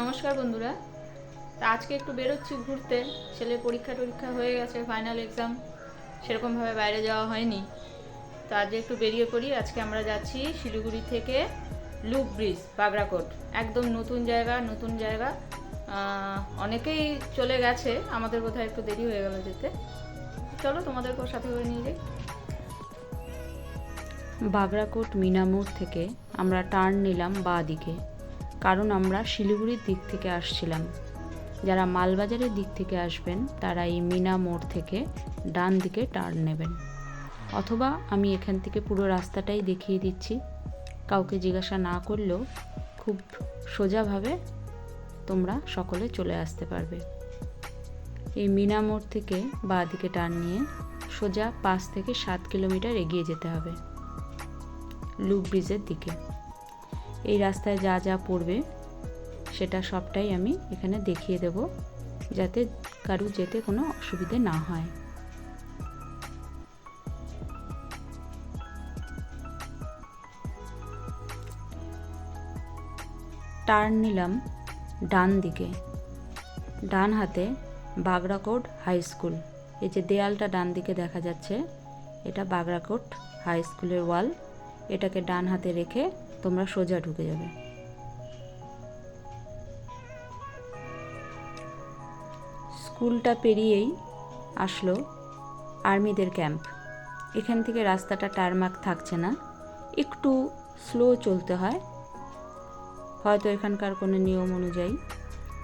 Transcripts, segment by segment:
নমস্কার বন্ধুরা। তা আজকে একটু বেরোচ্ছি ঘুরতে। ছেলের পরীক্ষা টরীক্ষা হয়ে গেছে ফাইনাল এক্সাম সেরকমভাবে বাইরে যাওয়া হয়নি। তো আজকে একটু বেরিয়ে পড়ি। আজকে আমরা যাচ্ছি শিলিগুড়ি থেকে লুপ ব্রিজ, বাগরাকোট। একদম নতুন জায়গা নতুন জায়গা। অনেকেই চলে গেছে। আমাদের বোধহয় একটু দেরি হয়ে গেল যেতে। চলো তোমাদেরকেও সাথে করে নিয়ে যাই। বাগরাকোট, মিনামোড় থেকে আমরা টার্ন নিলাম বাঁ দিকে। কারণ আমরা শিলিগুড়ির দিক থেকে আসছিলাম। যারা মালবাজারের দিক থেকে আসবেন, তারা এই মিনা মোড় থেকে ডান দিকে টার্ন নেবেন। অথবা আমি এখান থেকে পুরো রাস্তাটাই দেখিয়ে দিচ্ছি। কাউকে জিজ্ঞাসা না করলেও খুব সোজাভাবে তোমরা সকলে চলে আসতে পারবে। এই মিনা মোড় থেকে বাঁ দিকে টার্ন নিয়ে সোজা পাঁচ থেকে সাত কিলোমিটার এগিয়ে যেতে হবে। লুপ ব্রিজের দিকে। এই রাস্তায় যা যা পড়বে, সেটা সবটাই আমি এখানে দেখিয়ে দেব, যাতে কারু যেতে কোনো অসুবিধে না হয়। টার্ন নিলাম ডান দিকে। ডান হাতে বাগরাকোট হাই স্কুল। এই যে দেয়ালটা ডান দিকে দেখা যাচ্ছে, এটা বাগরাকোট হাই স্কুলের ওয়াল। এটাকে ডান হাতে রেখে তোমরা সোজা ঢুকে যাবে। স্কুলটা পেরিয়েই আসলো আর্মিদের ক্যাম্প। এখান থেকে রাস্তাটা টারমাক থাকছে না। একটু স্লো চলতে হয়। হয়তো এখানকার কোনো নিয়ম অনুযায়ী।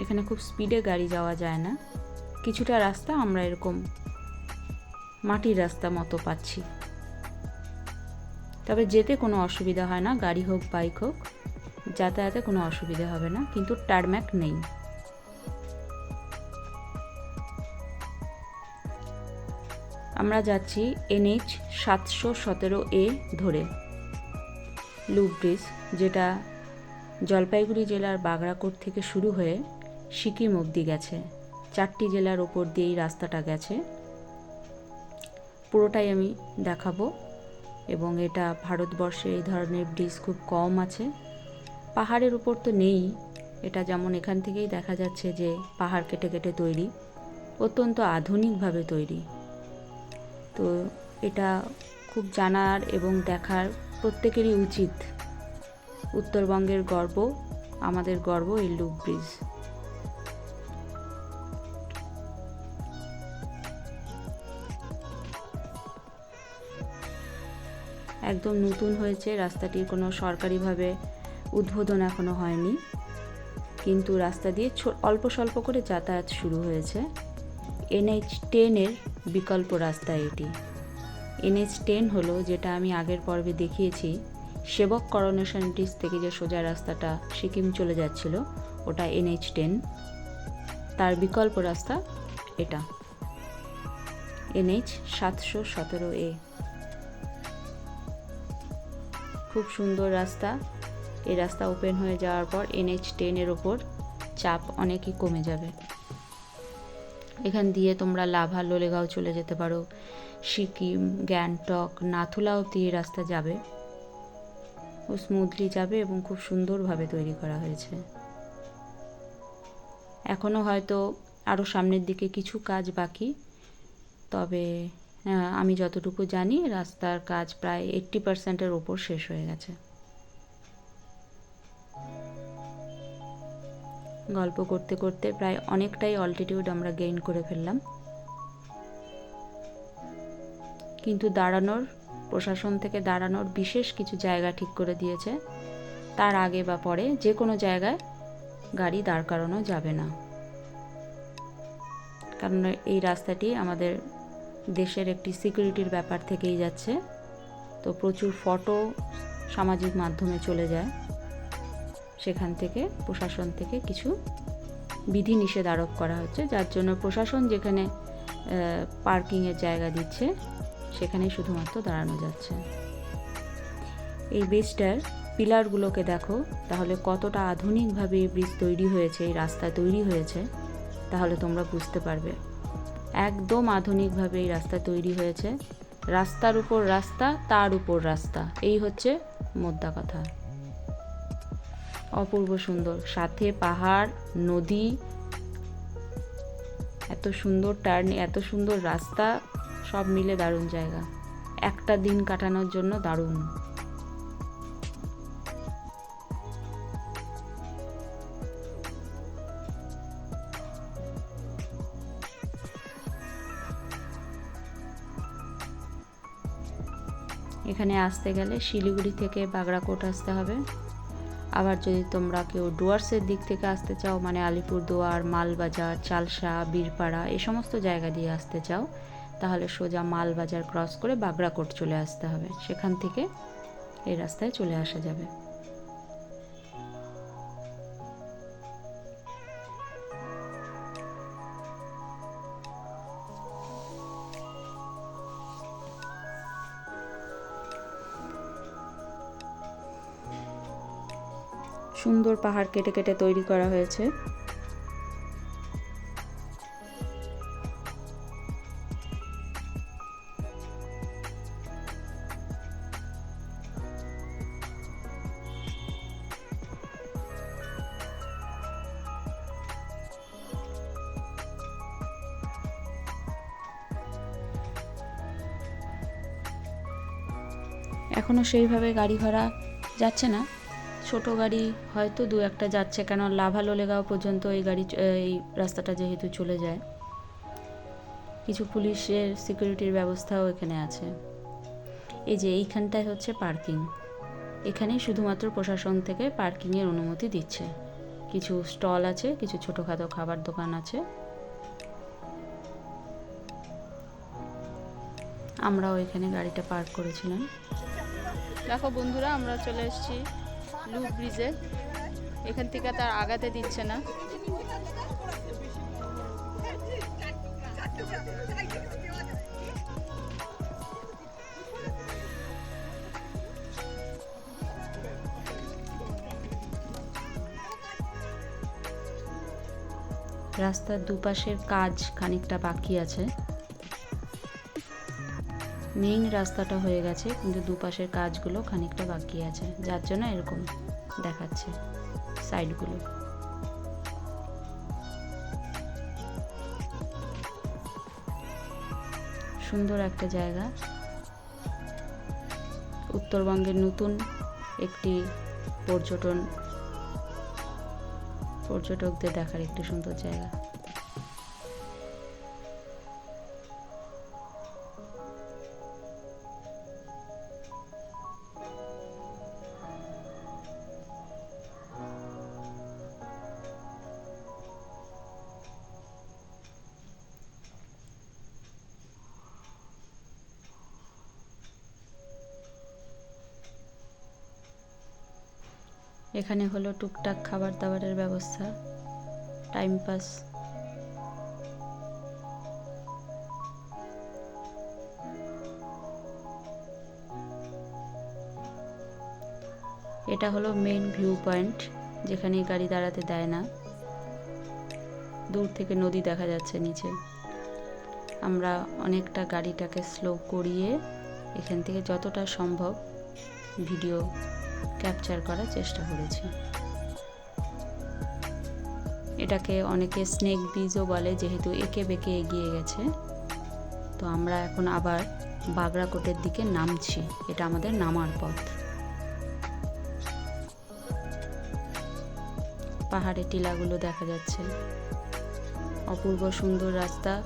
এখানে খুব স্পিডে গাড়ি যাওয়া যায় না। কিছুটা রাস্তা আমরা এরকম মাটির রাস্তা মতো পাচ্ছি। তবে যেতে কোনো অসুবিধা হয় না, গাড়ি হোক বাইক হোক। যাতায়াতে কোনো অসুবিধা হবে না, কিন্তু টারম্যাক নেই। আমরা যাচ্ছি এনএইচ সাতশো সতেরো এ ধরে। লুপ ব্রিজ যেটা জলপাইগুড়ি জেলার বাগরাকোট থেকে শুরু হয়ে সিকিম অবধি গেছে। চারটি জেলার ওপর দিয়েই রাস্তাটা গেছে। পুরোটাই আমি দেখাবো। এবং এটা ভারতবর্ষে এই ধরনের ব্রিজ খুব কম আছে। পাহাড়ের উপর তো নেই। এটা যেমন এখান থেকেই দেখা যাচ্ছে যে পাহাড় কেটে কেটে তৈরি, অত্যন্ত আধুনিকভাবে তৈরি। তো এটা খুব জানার এবং দেখার প্রত্যেকেরই উচিত। উত্তরবঙ্গের গর্ব, আমাদের গর্ব এই লুপ ব্রিজ। একদম নতুন হয়েছে, রাস্তাটির কোনো সরকারিভাবে উদ্বোধন এখনও হয়নি। কিন্তু রাস্তা দিয়ে অল্প স্বল্প করে যাতায়াত শুরু হয়েছে। এনএইচ টেনের বিকল্প রাস্তা এটি। এনএইচ টেন হলো, যেটা আমি আগের পর্বে দেখিয়েছি সেবক করোনেশন ব্রিজ থেকে যে সোজা রাস্তাটা সিকিম চলে যাচ্ছিল, ওটা এনএইচ টেন। তার বিকল্প রাস্তা এটা। এনএইচ সাতশো সতেরো এ। খুব সুন্দর রাস্তা। এই রাস্তা ওপেন হয়ে যাওয়ার পর এনএইচ টেনের ওপর চাপ অনেকই কমে যাবে। এখান দিয়ে তোমরা লাভা, লোলেগাঁও চলে যেতে পারো। সিকিম, গ্যাংটক, নাথুলা অব্দি এই রাস্তা যাবে। ও স্মুথলি যাবে এবং খুব সুন্দরভাবে তৈরি করা হয়েছে। এখনও হয়তো আরও সামনের দিকে কিছু কাজ বাকি, তবে আমি যতটুকু জানি, রাস্তার কাজ প্রায় এইট্টি পার্সেন্টের ওপর শেষ হয়ে গেছে। গল্প করতে করতে প্রায় অনেকটাই অল্টিটিউড আমরা গেইন করে ফেললাম। কিন্তু দাঁড়ানোর, প্রশাসন থেকে দাঁড়ানোর বিশেষ কিছু জায়গা ঠিক করে দিয়েছে। তার আগে বা পরে যে কোনো জায়গায় গাড়ি দাঁড় করানো যাবে না। কারণ এই রাস্তাটি আমাদের দেশের একটি সিকিউরিটির ব্যাপার থেকেই যাচ্ছে। তো প্রচুর ফটো সামাজিক মাধ্যমে চলে যায়। সেখান থেকে প্রশাসন থেকে কিছু বিধি নিষেধ আরোপ করা হচ্ছে, যার জন্য প্রশাসন যেখানে পার্কিংয়ের জায়গা দিচ্ছে, সেখানেই শুধুমাত্র দাঁড়ানো যাচ্ছে। এই ব্রিজটার পিলারগুলোকে দেখো, তাহলে কতটা আধুনিকভাবে এই ব্রিজ তৈরি হয়েছে, এই রাস্তা তৈরি হয়েছে, তাহলে তোমরা বুঝতে পারবে। একদম আধুনিকভাবে এই রাস্তা তৈরি হয়েছে। রাস্তার উপর রাস্তা, তার উপর রাস্তা। এই হচ্ছে মোদ্দা কথা। অপূর্ব সুন্দর। সাথে পাহাড়, নদী, এত সুন্দর টার্ন এত সুন্দর রাস্তা, সব মিলে দারুণ জায়গা। একটা দিন কাটানোর জন্য দারুণ। এখানে আসতে গেলে শিলিগুড়ি থেকে বাগড়াকোট আসতে হবে। আবার যদি তোমরা কেউ ডুয়ার্সের দিক থেকে আসতে চাও মানে আলিপুরদুয়ার, মালবাজার, চালসা, বীরপাড়া, এ সমস্ত জায়গা দিয়ে আসতে চাও, তাহলে সোজা মালবাজার ক্রস করে বাগড়াকোট চলে আসতে হবে। সেখান থেকে এই রাস্তায় চলে আসা যাবে। সুন্দর পাহাড় কেটে কেটে তৈরি করা হয়েছে। এখনও সেইভাবে গাড়ি ঘোড়া যাচ্ছে না। ছোট গাড়ি হয়তো দু একটা যাচ্ছে, কেন লাভালো লেগাও পর্যন্ত এই গাড়ি, এই রাস্তাটা যেহেতু চলে যায়। কিছু পুলিশের সিকিউরিটির ব্যবস্থাও এখানে আছে। এই যে এইখানটায় হচ্ছে পার্কিং। এখানেই শুধুমাত্র প্রশাসন থেকে পার্কিংয়ের অনুমতি দিচ্ছে। কিছু স্টল আছে, কিছু ছোটোখাটো খাবার দোকান আছে। আমরাও এখানে গাড়িটা পার্ক করেছিলাম। দেখো বন্ধুরা, আমরা চলে এসেছি লু ব্রিজে। এখান থেকে তার আগাতে দিচ্ছে না। রাস্তার দুপাশের কাজ খানিকটা বাকি আছে। মেইন রাস্তাটা হয়ে গেছে, কিন্তু দুপাশের কাজগুলো খানিকটা বাকি আছে। যার জন্য এরকম দেখাচ্ছে সাইডগুলো। সুন্দর একটা জায়গা। উত্তরবঙ্গের নতুন একটি পর্যটন, পর্যটকদের দেখার একটি সুন্দর জায়গা। এখানে হলো টুকটাক খাবার দাবারের ব্যবস্থা, টাইম পাস। এটা হলো মেইন ভিউ পয়েন্ট যেখানে গাড়ি দাঁড়াতে দেয় না। দূর থেকে নদী দেখা যাচ্ছে নিচে। আমরা অনেকটা গাড়িটাকে স্লো করিয়ে এখান থেকে যতটা সম্ভব ভিডিও ক্যাপচার করার চেষ্টা করেছি। এটাকে অনেকে স্নেক ব্রিজও বলে, যেহেতু একে বেঁকে এগিয়ে গেছে। তো আমরা এখন আবার বাগড়াকোটের দিকে নামছি। এটা আমাদের নামার পথ। পাহাড়ে টিলাগুলো দেখা যাচ্ছে। অপূর্ব সুন্দর রাস্তা,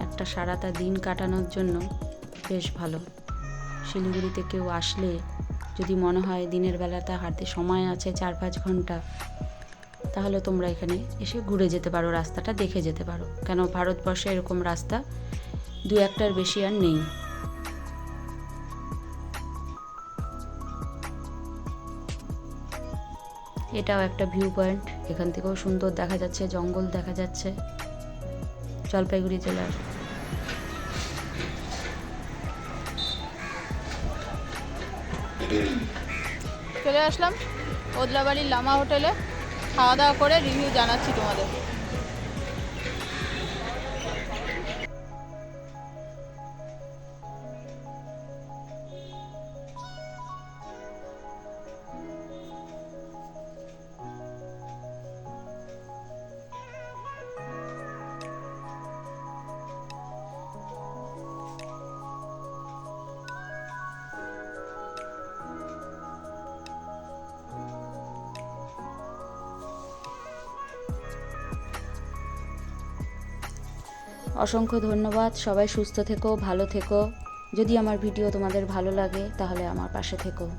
একটা সারাটা দিন কাটানোর জন্য বেশ ভালো। শিলিগুড়িতে কেউ আসলে যদি মনে হয় দিনের বেলাতে হাঁটতে সময় আছে চার পাঁচ ঘণ্টা, তাহলে তোমরা এখানে এসে ঘুরে যেতে পারো, রাস্তাটা দেখে যেতে পারো। কেন ভারতবর্ষে এরকম রাস্তা দু একটার বেশি আর নেই। এটাও একটা ভিউ পয়েন্ট এখান থেকেও সুন্দর দেখা যাচ্ছে, জঙ্গল দেখা যাচ্ছে, জলপাইগুড়ি জেলার চলে আসলাম। ওদলাবাড়ির লামা হোটেলে খাওয়া দাওয়া করে রিভিউ জানাচ্ছি তোমাদের। অসংখ্য ধন্যবাদ। সবাই সুস্থ থেকো, ভালো থেকো। যদি আমার ভিডিও তোমাদের ভালো লাগে, তাহলে আমার পাশে থেকো।